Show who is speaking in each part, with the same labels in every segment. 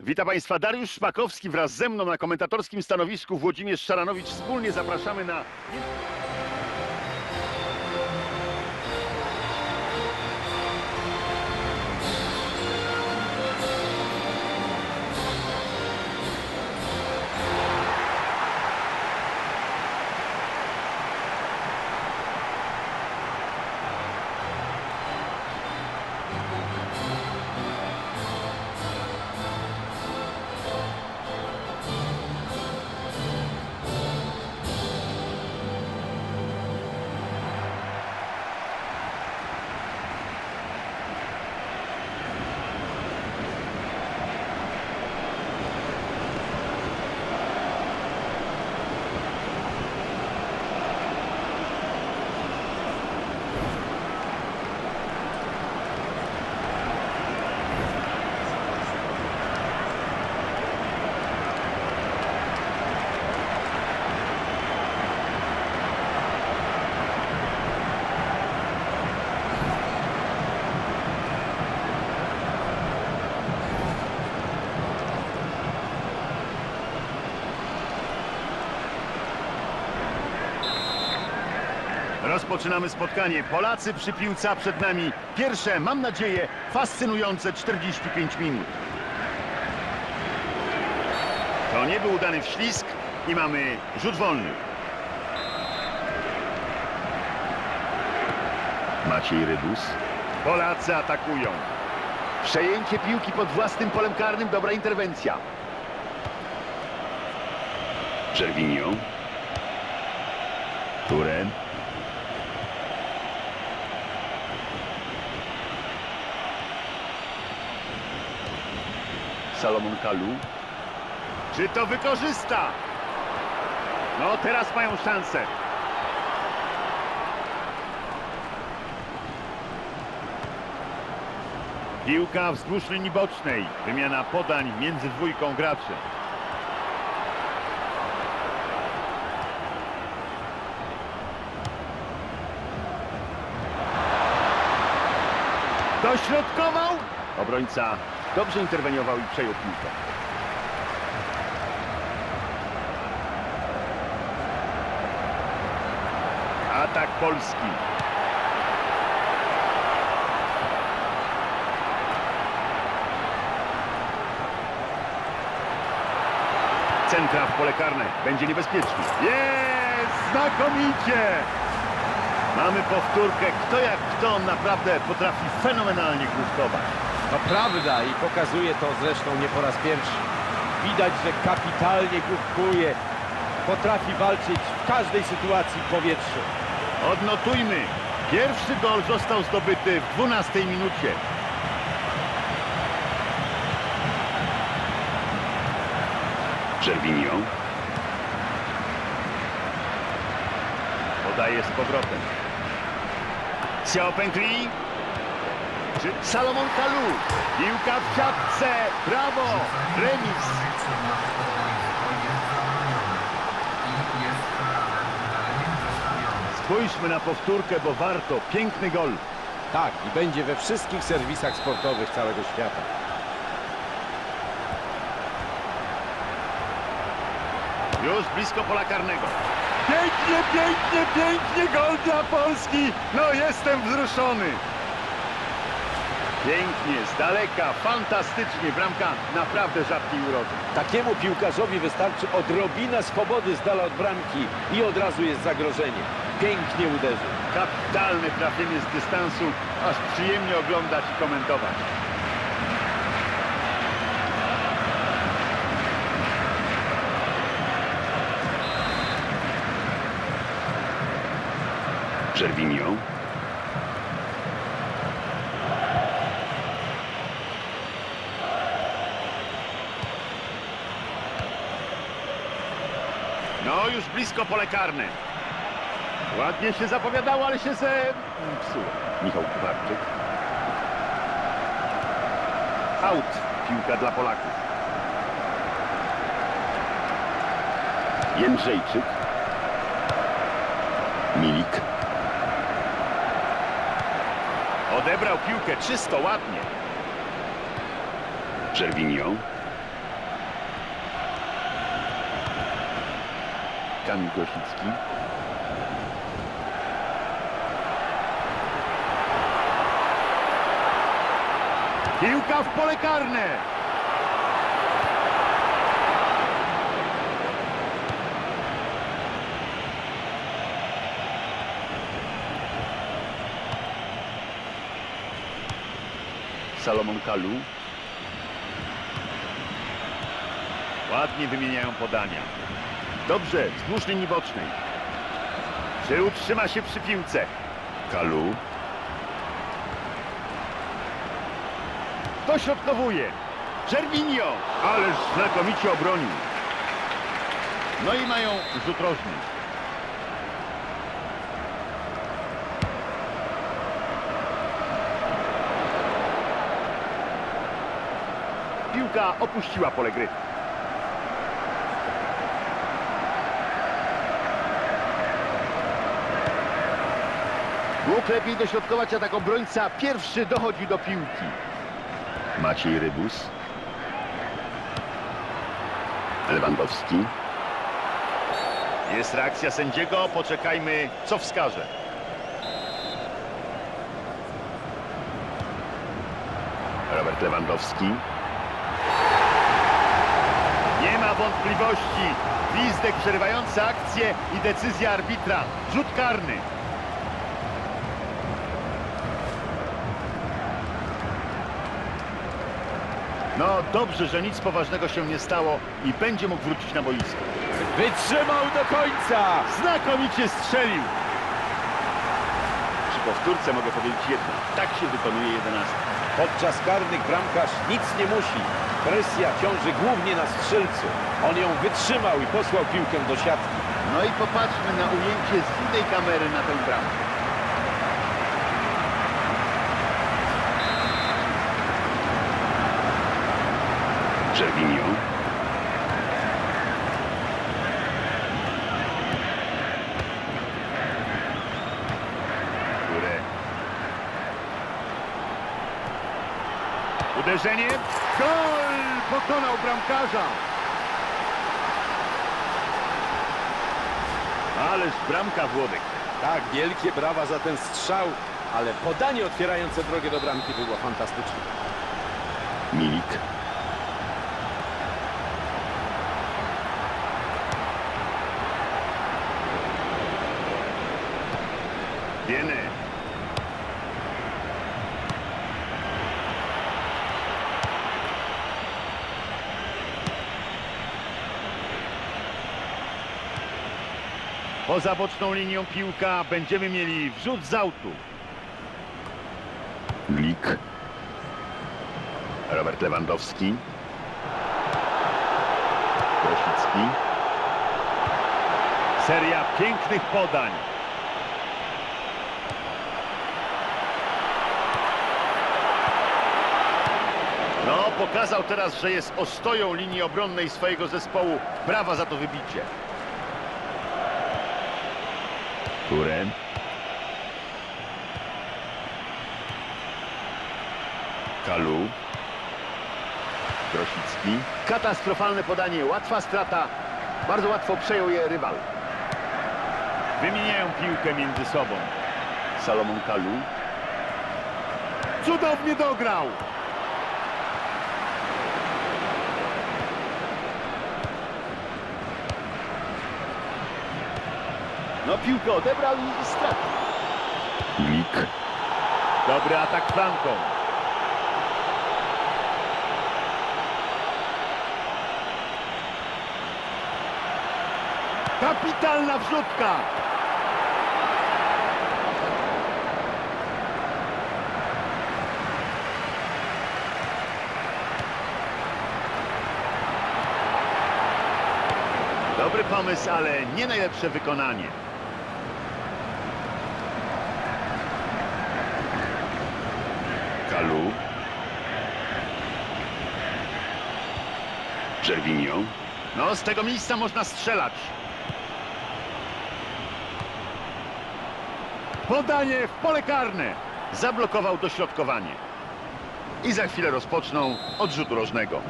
Speaker 1: Witam Państwa, Dariusz Szpakowski wraz ze mną na komentatorskim stanowisku Włodzimierz Szaranowicz. Wspólnie zapraszamy na... Rozpoczynamy spotkanie. Polacy przy piłce, przed nami pierwsze, mam nadzieję, fascynujące 45 minut. To nie był udany wślizg i mamy rzut wolny. Maciej Rybus. Polacy atakują. Przejęcie piłki pod własnym polem karnym, dobra interwencja. Czerwinio. Turen. Salomon Kalu. Czy to wykorzysta? No, teraz mają szansę. Piłka wzdłuż linii bocznej. Wymiana podań między dwójką graczy. Dośrodkował. Obrońca dobrze interweniował i przejął piłkę. Atak polski. Centra w pole karne. Będzie niebezpiecznie. Jest! Znakomicie! Mamy powtórkę. Kto jak kto naprawdę potrafi fenomenalnie główkować.
Speaker 2: To prawda i pokazuje to zresztą nie po raz pierwszy. Widać, że kapitalnie główkuje. Potrafi walczyć w każdej sytuacji w powietrzu.
Speaker 1: Odnotujmy. Pierwszy gol został zdobyty w 12 minucie. Czerwinio. Podaje z powrotem. Xiao Pengli. Czy Salomon Kalu. Piłka w siatce. Brawo. Remis. Spójrzmy na powtórkę, bo warto. Piękny gol.
Speaker 2: Tak, i będzie we wszystkich serwisach sportowych całego świata.
Speaker 1: Już blisko pola karnego. Pięknie, pięknie, pięknie gol dla Polski. No jestem wzruszony. Pięknie, z daleka, fantastycznie. Bramka naprawdę rzadkiej urody.
Speaker 2: Takiemu piłkarzowi wystarczy odrobina swobody z dala od bramki i od razu jest zagrożenie. Pięknie uderzył.
Speaker 1: Kapitalne trafienie z dystansu. Aż przyjemnie oglądać i komentować. Czerwinio. No, już blisko pole karne. Ładnie się zapowiadało, ale się ze... psuło. Michał Kubarczyk. Out. Piłka dla Polaków. Jędrzejczyk. Milik. Odebrał piłkę czysto, ładnie. Czerwinio. Kamil Grosicki. Piłka w pole karne. Salomon Kalu. Ładnie wymieniają podania. Dobrze, wzdłuż linii bocznej. Czy utrzyma się przy piłce? Kalu. Dośrodkowuje. Żerginio. Ależ znakomicie obronił. No i mają rzut rożny. Piłka opuściła pole gry. Mógł lepiej dośrodkować, a tak obrońca pierwszy dochodzi do piłki. Maciej Rybus. Lewandowski. Jest reakcja sędziego, poczekajmy, co wskaże. Robert Lewandowski. Nie ma wątpliwości. Gwizdek przerywający akcję i decyzja arbitra. Rzut karny. No dobrze, że nic poważnego się nie stało i będzie mógł wrócić na boisko.
Speaker 2: Wytrzymał do końca!
Speaker 1: Znakomicie strzelił. Przy powtórce mogę powiedzieć jedno. Tak się wykonuje 11.
Speaker 2: Podczas karnych bramkarz nic nie musi. Presja ciąży głównie na strzelcu. On ją wytrzymał i posłał piłkę do siatki.
Speaker 1: No i popatrzmy na ujęcie z innej kamery na tę bramkę. Górę. Uderzenie. Gol! Pokonał bramkarza. Ależ bramka Włodek.
Speaker 2: Tak, wielkie brawa za ten strzał, ale podanie otwierające drogę do bramki było fantastyczne.
Speaker 1: Milik. Poza boczną linią piłka będziemy mieli wrzut z autu. Glik. Robert Lewandowski. Grosicki. Seria pięknych podań. No, pokazał teraz, że jest ostoją linii obronnej swojego zespołu. Brawa za to wybicie. Turen. Kalu. Grosicki. Katastrofalne podanie, łatwa strata. Bardzo łatwo przejął je rywal. Wymieniają piłkę między sobą. Salomon Kalu. Cudownie dograł! No piłkę odebrał i stracił. Lik. Dobry atak flanką. Kapitalna wrzutka! Dobry pomysł, ale nie najlepsze wykonanie. Kalu. Czerwinio. No, z tego miejsca można strzelać. Podanie w pole karne. Zablokował dośrodkowanie. I za chwilę rozpoczną od rzutu rożnego.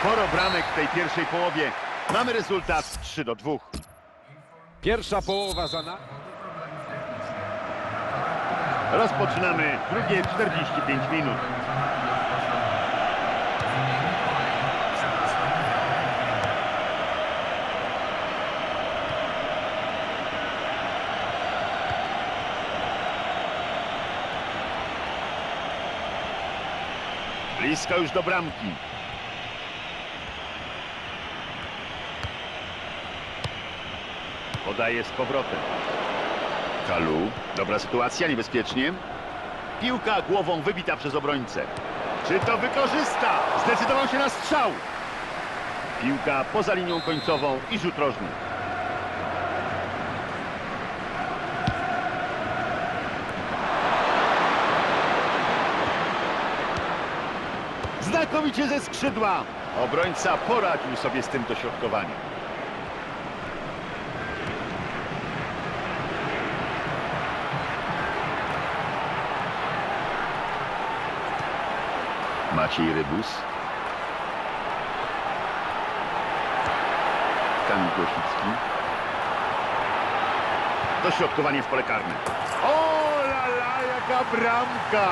Speaker 1: Sporo bramek w tej pierwszej połowie. Mamy rezultat 3 do 2.
Speaker 2: Pierwsza połowa za nami.
Speaker 1: Rozpoczynamy drugie 45 minut. Blisko już do bramki. Podaje z powrotem. Kalu. Dobra sytuacja, niebezpiecznie. Piłka głową wybita przez obrońcę. Czy to wykorzysta? Zdecydował się na strzał. Piłka poza linią końcową i rzut rożny. Znakomicie ze skrzydła. Obrońca poradził sobie z tym dośrodkowaniem. Maciej Rybus. Kamil Głosicki. Dośrodkowanie w pole karne. O la la, jaka bramka!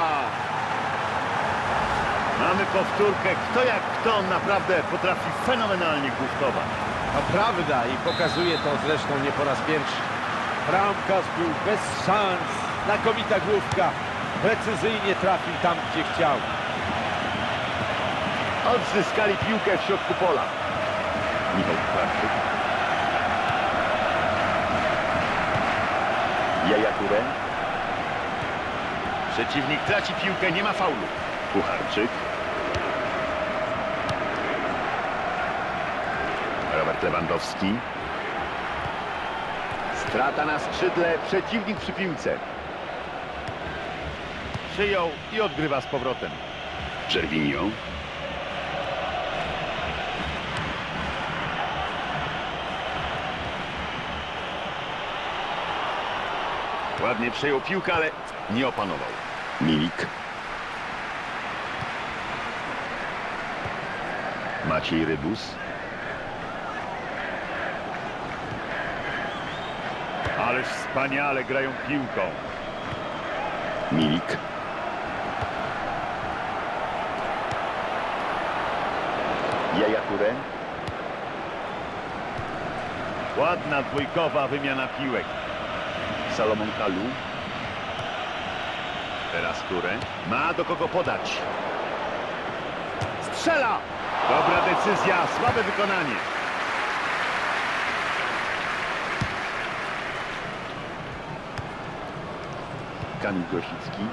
Speaker 1: Mamy powtórkę. Kto jak kto naprawdę potrafi fenomenalnie główkować.
Speaker 2: To prawda i pokazuje to zresztą nie po raz pierwszy. Bramkarz był bez szans. Znakomita główka. Precyzyjnie trafił tam, gdzie chciał.
Speaker 1: Odzyskali piłkę w środku pola. Michał Krawczyk. Jaja. Przeciwnik traci piłkę, nie ma faulu. Pucharczyk. Robert Lewandowski. Strata na skrzydle, przeciwnik przy piłce. Przyjął i odgrywa z powrotem. Czerwinio. Ładnie przejął piłkę, ale nie opanował. Milik. Maciej Rybus. Ależ wspaniale grają piłką. Milik. Jaja. Ładna dwójkowa wymiana piłek. Salomon Kalu. Teraz Ture. Ma do kogo podać. Strzela! Dobra decyzja, słabe wykonanie. Kamil Grosicki.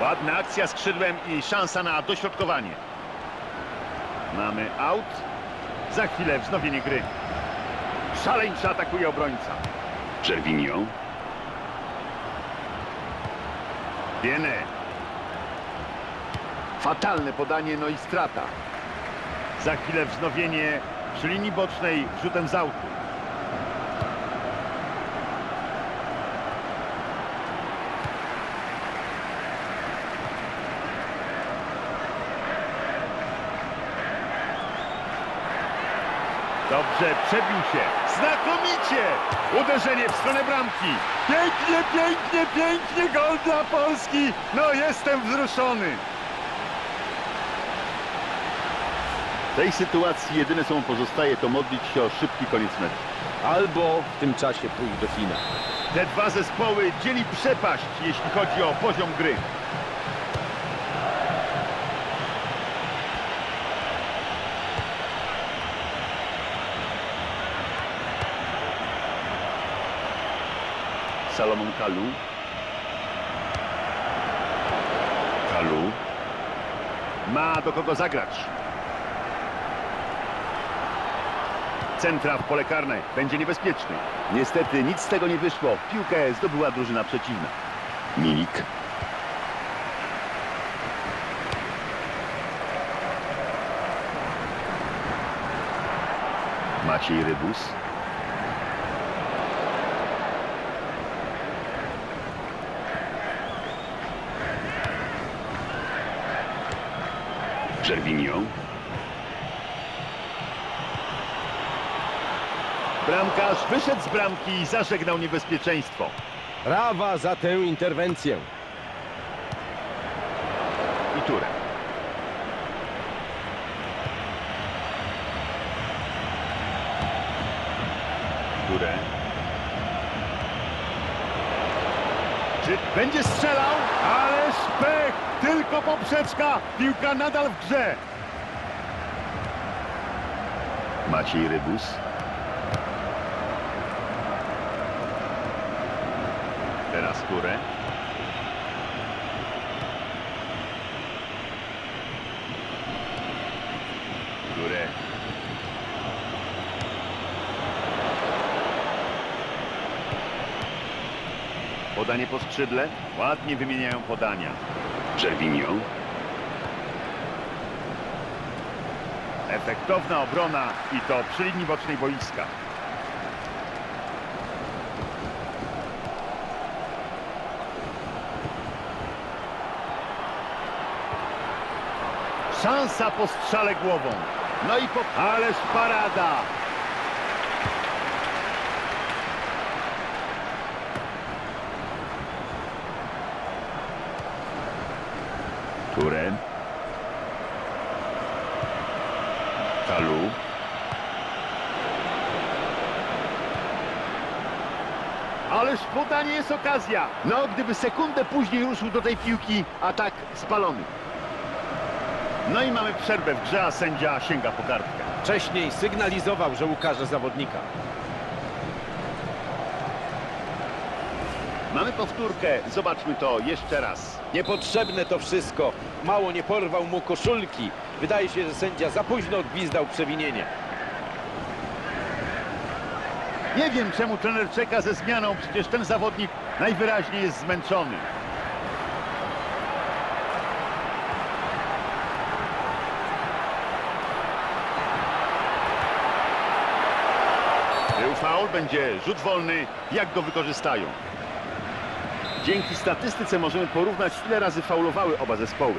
Speaker 1: Ładna akcja skrzydłem i szansa na dośrodkowanie. Mamy out. Za chwilę wznowienie gry. Szaleńczo atakuje obrońca. Czerwinio. Biene. Fatalne podanie, no i strata. Za chwilę wznowienie przy linii bocznej rzutem z autu. Dobrze, przebił się. Znakomicie! Uderzenie w stronę bramki. Pięknie, pięknie, pięknie gol dla Polski. No, jestem wzruszony. W tej sytuacji jedyne co mu pozostaje to modlić się o szybki koniec meczu.
Speaker 2: Albo w tym czasie pójść do finału.
Speaker 1: Te dwa zespoły dzieli przepaść, jeśli chodzi o poziom gry. Salomon Kalu. Kalu. Ma do kogo zagrać. Centra w pole karne. Będzie niebezpieczny. Niestety nic z tego nie wyszło. Piłkę zdobyła drużyna przeciwna. Milik. Maciej Rybus.
Speaker 3: Żerwinio.
Speaker 1: Bramkarz wyszedł z bramki i zażegnał niebezpieczeństwo.
Speaker 2: Brawa za tę interwencję.
Speaker 1: I Ture. Ture. Czy będzie strzelał? Ależ pech! Tylko poprzeczka! Piłka nadal w grze! Maciej Rybus. Teraz Ture. Ture. Podanie po skrzydle. Ładnie wymieniają podania.
Speaker 3: Żerwinio.
Speaker 1: Efektowna obrona i to przy linii bocznej boiska. Szansa po strzale głową. No i po... Ależ parada! Turen. Kalu. Ależ podanie jest okazja. No, gdyby sekundę później ruszył do tej piłki, a tak spalony. No i mamy przerwę w grze, a sędzia sięga po kartkę.
Speaker 2: Wcześniej sygnalizował, że ukaże zawodnika.
Speaker 1: Mamy powtórkę, zobaczmy to jeszcze raz.
Speaker 2: Niepotrzebne to wszystko. Mało nie porwał mu koszulki. Wydaje się, że sędzia za późno odgwizdał przewinienie.
Speaker 1: Nie wiem, czemu trener czeka ze zmianą, przecież ten zawodnik najwyraźniej jest zmęczony. Był faul, będzie rzut wolny, jak go wykorzystają. Dzięki statystyce możemy porównać, ile razy faulowały oba zespoły.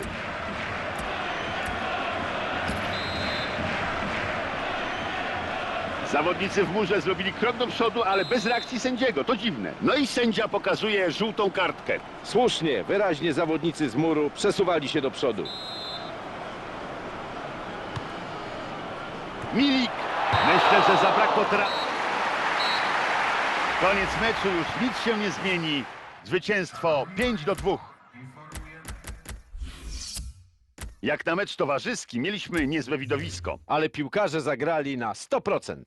Speaker 1: Zawodnicy w murze zrobili krok do przodu, ale bez reakcji sędziego. To dziwne. No i sędzia pokazuje żółtą kartkę.
Speaker 2: Słusznie, wyraźnie zawodnicy z muru przesuwali się do przodu.
Speaker 1: Milik. Myślę, że zabrakło teraz... Koniec meczu, już nic się nie zmieni. Zwycięstwo 5 do 2. Jak na mecz towarzyski mieliśmy niezłe widowisko.
Speaker 2: Ale piłkarze zagrali na 100%.